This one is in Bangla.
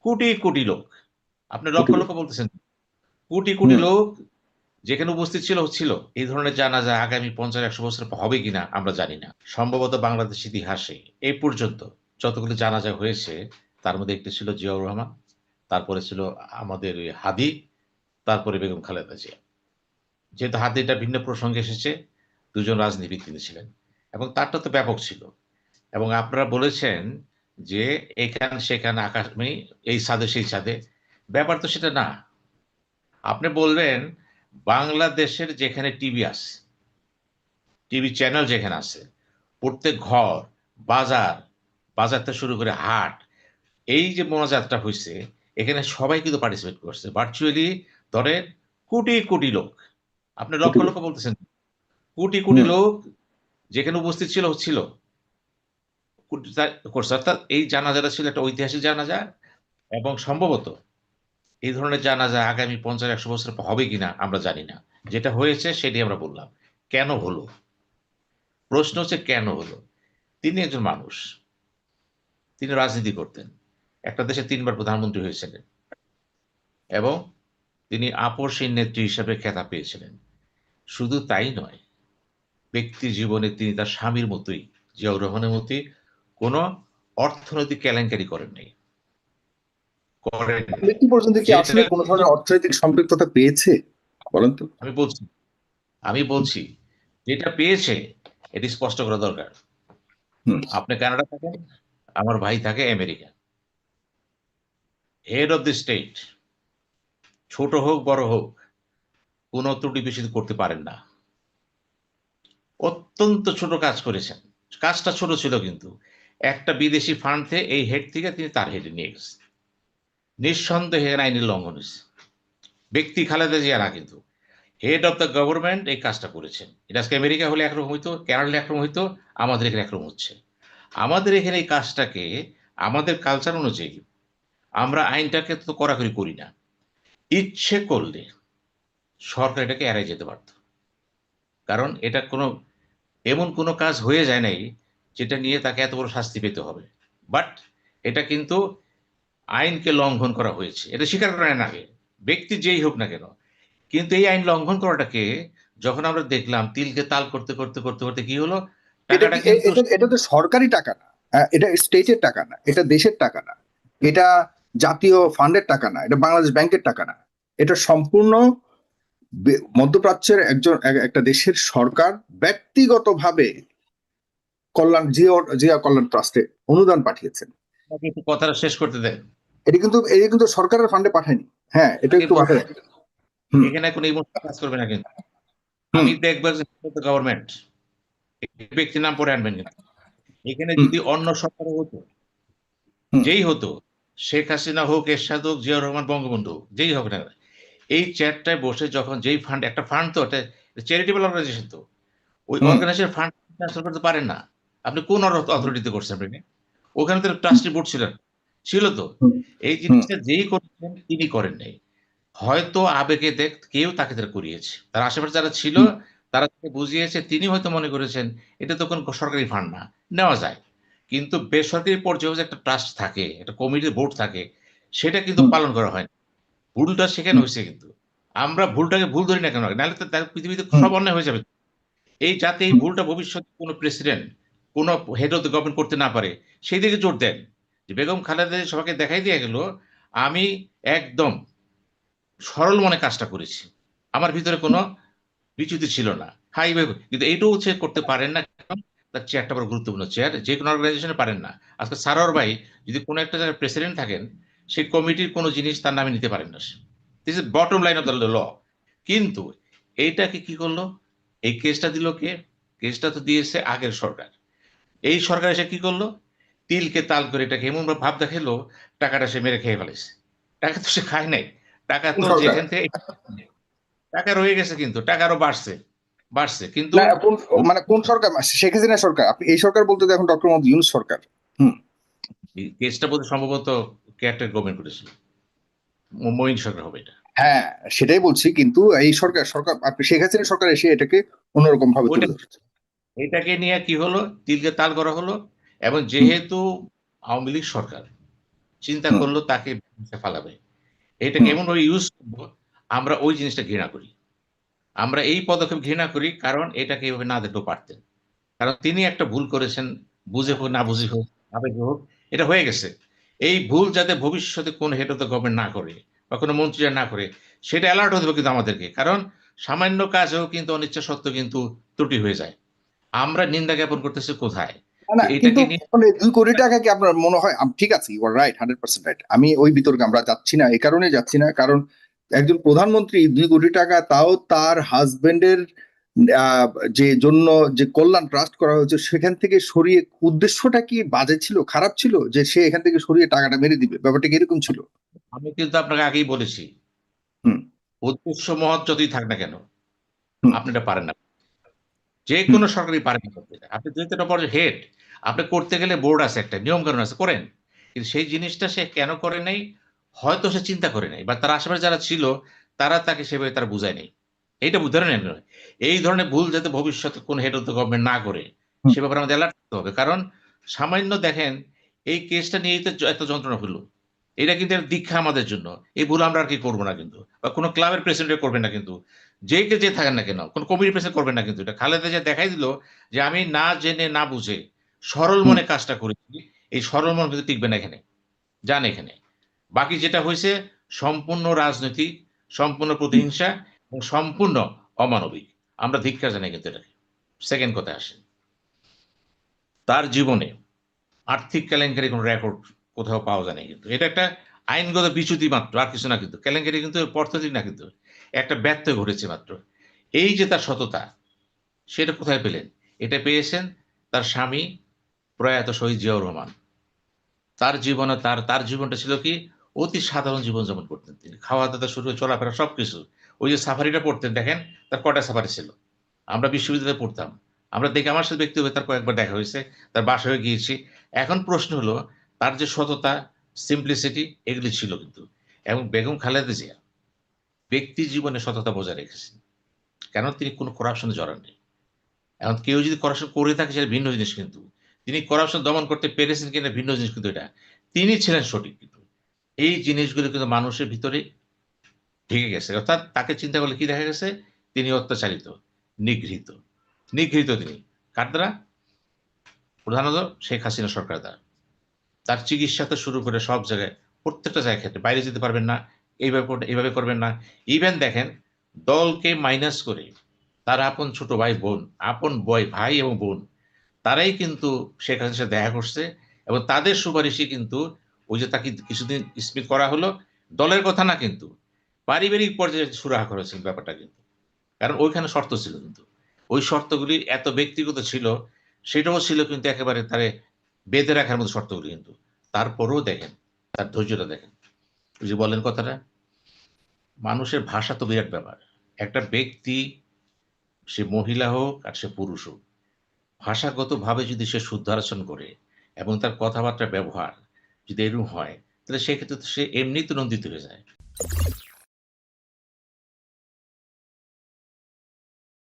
কোটি কোটি লোক। আপনি লক্ষ লক্ষ বলতেছেন। কোটি কোটি লোক যেখানে উপস্থিত ছিল ছিল। এই ধরনের জানাজা আগামী পঞ্চাশ একশো বছর হবে কিনা আমরা জানি না। সম্ভবত বাংলাদেশ ইতিহাসে এই পর্যন্ত যতগুলো জানাজা হয়েছে তার মধ্যে একটি ছিল জিয়াউর রহমান তারপরে ছিল আমাদের ওই হাদি তারপরে বেগম খালেদা জিয়া। যেহেতু হাদিটা ভিন্ন প্রসঙ্গে এসেছে দুজন রাজনীতিবিদ তিনি ছিলেন। এবং তারটা তো ব্যাপক ছিল। এবং আপনারা বলেছেন যে এখান সেখানে আকাশ মানে এই ছাদে সেই ছাদে। ব্যাপার তো সেটা না। আপনি বলবেন বাংলাদেশের যেখানে টিভি আছে টিভি চ্যানেল যেখানে আছে প্রত্যেক ঘর বাজার বাজার থেকে শুরু করে হাট এই যে মোনাজাতটা হয়েছে এখানে সবাই কিন্তু পার্টিসিপেট করছে। ভার্চুয়ালি ধরেন কোটি কোটি লোক। আপনি লক্ষ লোক। লক্ষ বলতেছেন। কোটি কোটি লোক যেখানে উপস্থিত ছিল ছিল। করছে অর্থাৎ এই জানাজাটা ছিল একটা ঐতিহাসিক জানাজা এবং সম্ভবত এই ধরনের জানাজা আগামী পঞ্চাশ, একশো বছর হবে কিনা আমরা জানি না। যেটা হয়েছে সেটি আমরা বললাম। কেন হলো? প্রশ্ন হচ্ছে কেন হলো? তিনি একজন মানুষ। তিনি রাজনীতি করতেন। একটা দেশে তিনবার প্রধানমন্ত্রী হয়েছিলেন এবং তিনি আপসীন নেত্রী হিসাবে খেতাব পেয়েছিলেন। শুধু তাই নয়, ব্যক্তি জীবনে তিনি তার স্বামীর মতোই, জিয়াউর রহমানের মতোই কোনো অর্থনৈতিক কেলেঙ্কারি করেন নাই করেন পর্যন্ত কি আসলে কোনো ধরনের অর্থনৈতিক সম্পৃক্ততা পেয়েছে? বলেন তো। আমি বলছি আমি বলছি যেটা পেয়েছে এটি স্পষ্ট করা দরকার। আপনি কানাডা থাকেন আমার ভাই থাকে America. Head of the state ছোট হোক বড় হোক কোন ত্রুটি বেশি করতে পারেন না। অত্যন্ত ছোট কাজ করেছেন। কাজটা ছোট ছিল কিন্তু। একটা বিদেশি ফান্ড থেকে এই হেড থেকে তিনি তার হেডে নিয়ে গেছেন। নিঃসন্দেহে আইনের লঙ্ঘন হয়েছে। ব্যক্তি খালেদা জিয়া না কিন্তু। হেড অফ দ্য গভর্নমেন্ট এই কাজটা করেছেন। এটা আজকে আমেরিকা হলে একরকম হইতো, কেরালা একরকম হইতো, আমাদের এখানে একরকম হচ্ছে। আমাদের এখানে এই কাজটাকে, আমাদের কালচার অনুযায়ী আমরা আইনটাকে তো কড়াকড়ি করি না। ইচ্ছে করলে সরকার এটাকে এড়াই যেতে পারত। কারণ এটা কোনো, এমন কোনো কাজ হয়ে যায় নাই যেটা নিয়ে তাকে এত বড় শাস্তি পেতে হবে। বাট এটা কিন্তু আইনকে লঙ্ঘন করা হয়েছে। এটা স্বীকার করেন আগে। ব্যক্তি যেই হোক না কেন। কিন্তু এই আইন লঙ্ঘন করাটাকে যখন আমরা দেখলাম তিলকে তাল করতে করতে করতে করতে কি হলো? এটা টাকাটা কিন্তু এটা- এটা তো সরকারি টাকা না। হ্যাঁ, এটা স্টেটের টাকা না। এটা দেশের টাকা না। এটা জাতীয় ফান্ডের টাকা না। এটা বাংলাদেশ ব্যাংকের টাকা না। এটা সম্পূর্ণ মধ্যপ্রাচ্যের একজন একটা দেশের সরকার ব্যক্তিগতভাবে কল্যাণ জিয়া জিয়া কল্যাণ ট্রাস্টে অনুদান পাঠিয়েছেন। কথাটা শেষ করতে দেন। এটা কিন্তু এটা কিন্তু সরকারের ফান্ডে পাঠায়নি। হ্যাঁ এটা একটু। এখানে কোনো ইমোশন কাজ করবে না কিন্তু। আমি দেখব গভর্নমেন্ট নাম পরে আনবেন কিন্তু। এখানে যদি অন্য সরকার হতো যেই হতো শেখ হাসিনা হোক এরশাদ হোক জিয়া রহমান বঙ্গবন্ধু যেই হোক না এই চেয়ারটায় বসে যখন যেই ফান্ড একটা ফান্ড তো চ্যারিটেবল অর্গানাইজেশন তো ওই অর্গানাইজেশন ফান্ড ট্রান্সফার করতে পারেন না। আপনি কোন অথরিটিতে করছেন আপনি ওখানে তো ট্রাস্টি বোর্ড ছিল না। ছিল তো। এই জিনিসটা যেই করছেন তিনি করেন নাই। হয়তো আবেগে দেখ কেউ তাকে তারা করিয়েছে। তার আশেপাশে যারা ছিল তারা তাকে বুঝিয়েছে তিনি হয়তো মনে করেছেন এটা তো কোনো সরকারি ফান্ড না নেওয়া যায়। কিন্তু বেসরকারি পর্যায়ে যে একটা ট্রাস্ট থাকে একটা কমিটির বোর্ড থাকে সেটা কিন্তু পালন করা হয় ভুলটা সেখানে হয়েছে কিন্তু। আমরা ভুলটাকে ভুল ধরি না কেন? নাহলে তো তার পৃথিবীতে সব অন্যায় হয়ে যাবে। এই যাতে এই ভুলটা ভবিষ্যতে কোনো প্রেসিডেন্ট কোনো হেড অফ দ্য গভর্নমেন্ট করতে না পারে সেই দিকে জোর দেন। যে বেগম খালেদা সবাইকে দেখাই দিয়ে গেল, আমি একদম সরল মনে কাজটা করেছি। আমার ভিতরে কোনো বিচ্যুতি ছিল না। হাই কিন্তু এইটাও হচ্ছে করতে পারেন না তার চেয়ারটা বড় গুরুত্বপূর্ণ চেয়ার যে কোনো অর্গানাইজেশনে পারেন না। আজকে সারোয়ার ভাই যদি কোনো একটা জায়গায় প্রেসিডেন্ট থাকেন, সেই কমিটির কোনো জিনিস তার নামে নিতে পারেন না this is bottom line of the law কিন্তু এইটাকে কি করল? এই কেসটা দিল কে? কেসটা তো দিয়েছে আগের সরকার। এই সরকার এসে কি করল? তিলকে তাল করে এটাকে এমন ভাব দেখাল টাকাটা সে মেরে খেয়ে ফেলেছে। টাকা তো সে খায় নাই। টাকা তো যেখান থেকে টাকা রয়ে গেছে কিন্তু টাকা আরও বাড়ছে বাড়ছে। কিন্তু মানে কোন সরকার? শেখ হাসিনা সরকার? আপনি এই সরকার বলতে এখন ডক্টর মোহাম্মদ ইউনুস সরকার। এই কেসটা বোধ সম্ভবত কেয়ারটেক গভর্নমেন্ট করেছিল। ম- সরকার হবে এটা। হ্যাঁ সেটাই বলছি। কিন্তু এই সরকার সরকার আপনি শেখ হাসিনা সরকার এসে এটাকে অন্যরকম ভাবে তুলে ধরছে। এটাকে নিয়ে কি হলো? তিলকে তাল করা হলো এবং যেহেতু আওয়ামী লীগ সরকার চিন্তা করল তাকে ফালাবে। এটাকে হুম। এমন ভাবে ইউজ করব? আমরা ওই জিনিসটা ঘৃণা করি। আমরা এই পদক্ষেপ ঘৃণা করি কারণ এটাকে এভাবে না দেখতেও পারতেন। কারণ তিনি একটা ভুল করেছেন বুঝে হোক না বুঝে হোক আবেগে হোক এটা হয়ে গেছে। এই ভুল যাতে ভবিষ্যতে কোন হেড অফ দ্য গভর্নমেন্ট না করে বা কোনো মন্ত্রীরা না করে সেটা অ্যালার্ট হতে হবে কিন্তু আমাদেরকে। কারণ সামান্য কাজেও কিন্তু অনিচ্ছা সত্ত্বেও কিন্তু ত্রুটি হয়ে যায়। আমরা নিন্দা জ্ঞাপন করতেছি কোথায়? দুই কোটি টাকা কি আপনার মনে হয় ঠিক আছে you are right hundred percent right আমি ওই বিতর্কে আমরা যাচ্ছি না এই কারণে যাচ্ছি না কারণ একজন প্রধানমন্ত্রী দুই কোটি টাকা তাও তার হাজবেন্ডের যে জন্য যে কল্যাণ ট্রাস্ট করা হয়েছে সেখান থেকে সরিয়ে উদ্দেশ্যটা কি বাজে ছিল খারাপ ছিল? যে সে এখান থেকে সরিয়ে টাকাটা মেরে দিবে ব্যাপারটা কি এরকম ছিল? আমি কিন্তু আপনাকে আগেই বলেছি। হুম। উদ্দেশ্য মহৎ যতই থাক না কেন। আপনি এটা পারেন না। যে কোনো সরকারি পারেন না করতে আপনি যেহেতু পর হেড আপনি করতে গেলে বোর্ড আছে একটা নিয়ম কানুন আছে করেন। কিন্তু সেই জিনিসটা সে কেন করে নাই? হয়তো সে চিন্তা করে নাই বা তার আশেপাশে যারা ছিল তারা তাকে সেভাবে তারা বুঝায় নেই। এইটা ধরে নেন এই ধরনের ভুল যাতে ভবিষ্যতে কোন হেড অফ দ্য গভর্নমেন্ট না করে। সে ব্যাপারে আমাদের অ্যালার্ট করতে হবে। কারণ সামান্য দেখেন এই কেসটা নিয়েই তো এত যন্ত্রণা হলো। এটা কিন্তু দীক্ষা আমাদের জন্য। এই ভুল আমরা আর কি করব না কিন্তু বা কোনো ক্লাবের প্রেসিডেন্ট করবেন না কিন্তু। যে কে যে থাকেন না কেন কোনো কমিটির প্রেসিডেন্ট করবেন না কিন্তু। এটা খালেদা যে দেখাই দিল যে আমি না জেনে না বুঝে সরল মনে কাজটা করেছি এই সরল মন কিন্তু টিকবে না এখানে যান এখানে। বাকি যেটা হয়েছে সম্পূর্ণ রাজনৈতিক সম্পূর্ণ প্রতিহিংসা এবং সম্পূর্ণ অমানবিক। আমরা ধিক্ষা জানাই কিন্তু এটাকে। সেকেন্ড কথা আসে তার জীবনে আর্থিক কেলেঙ্কারি কোনো রেকর্ড কোথাও পাওয়া যায় না কিন্তু। এটা একটা আইনগত বিচ্যুতি মাত্র আর কিছু না কিন্তু। কেলেঙ্কারি কিন্তু পদ্ধতি না কিন্তু। একটা ব্যর্থ ঘটেছে মাত্র। এই যে তার সততা, সেটা কোথায় পেলেন? এটা পেয়েছেন তার স্বামী প্রয়াত শহীদ জিয়াউর রহমান। তার জীবনে তার তার জীবনটা ছিল কি? অতি সাধারণ জীবন যাপন করতেন তিনি। খাওয়া দাওয়া শুরু করে চলাফেরা সবকিছু। ওই যে সাফারিটা পড়তেন, দেখেন, তার কটা সাফারি ছিল। আমরা বিশ্ববিদ্যালয়ে পড়তাম। আমরা দেখে আমার সাথে ব্যক্তিগত তার কয়েকবার দেখা হয়েছে, তার বাসায় গিয়েছি। এখন প্রশ্ন হলো, তার যে সততা সিম্পলিসিটি এগুলি ছিল কিন্তু। এবং বেগম খালেদা জিয়া ব্যক্তি জীবনে সততা বজায় রেখেছেন। কেন তিনি কোনো করাপশনে জড়াননি এখন কেউ যদি করাপশন করে থাকে, সেটা ভিন্ন জিনিস কিন্তু। তিনি করাপশন দমন করতে পেরেছেন কিনা ভিন্ন জিনিস কিন্তু এটা। তিনি ছিলেন সঠিক কিন্তু। এই জিনিসগুলো কিন্তু মানুষের ভিতরে ঢেকে গেছে। অর্থাৎ তাকে চিন্তা করলে কি দেখা গেছে? তিনি অত্যাচারিত, নিগৃহীত। নিগৃহীত তিনি। কার দ্বারা? প্রধানত শেখ হাসিনা সরকার দ্বারা। তার চিকিৎসা শুরু করে সব জায়গায়, প্রত্যেকটা জায়গায় ক্ষেত্রে। বাইরে যেতে পারবেন না এইভাবে এইভাবে করবেন না। ইভেন দেখেন, দলকে মাইনাস করে তার আপন ছোট ভাই, বোন, আপন বয়, ভাই এবং বোন, তারাই কিন্তু হাসিনার সাথে দেখা করছে এবং তাদের সুপারিশই কিন্তু ওই যে তাকে কিছুদিন স্মিত করা হলো, দলের কথা না কিন্তু, পারিবারিক পর্যায়ে সুরাহা করেছেন ব্যাপারটা কিন্তু। কারণ ওইখানে শর্ত ছিল কিন্তু। ওই শর্তগুলি এত ব্যক্তিগত ছিল, সেটাও ছিল কিন্তু একেবারে তারে বেঁধে রাখার মতো শর্তগুলি কিন্তু। তারপরেও দেখেন, তার ধৈর্যটা দেখেন। যে বলেন কথাটা মানুষের ভাষা তো বিরাট ব্যাপার। একটা ব্যক্তি, সে মহিলা হোক আর সে পুরুষ হোক, ভাষাগতভাবে যদি সে শুদ্ধারচন করে এবং তার কথাবার্তা ব্যবহার যদি এরকম হয়, তাহলে সেক্ষেত্রে সে এমনি তো নন্দিত হয়ে যায়।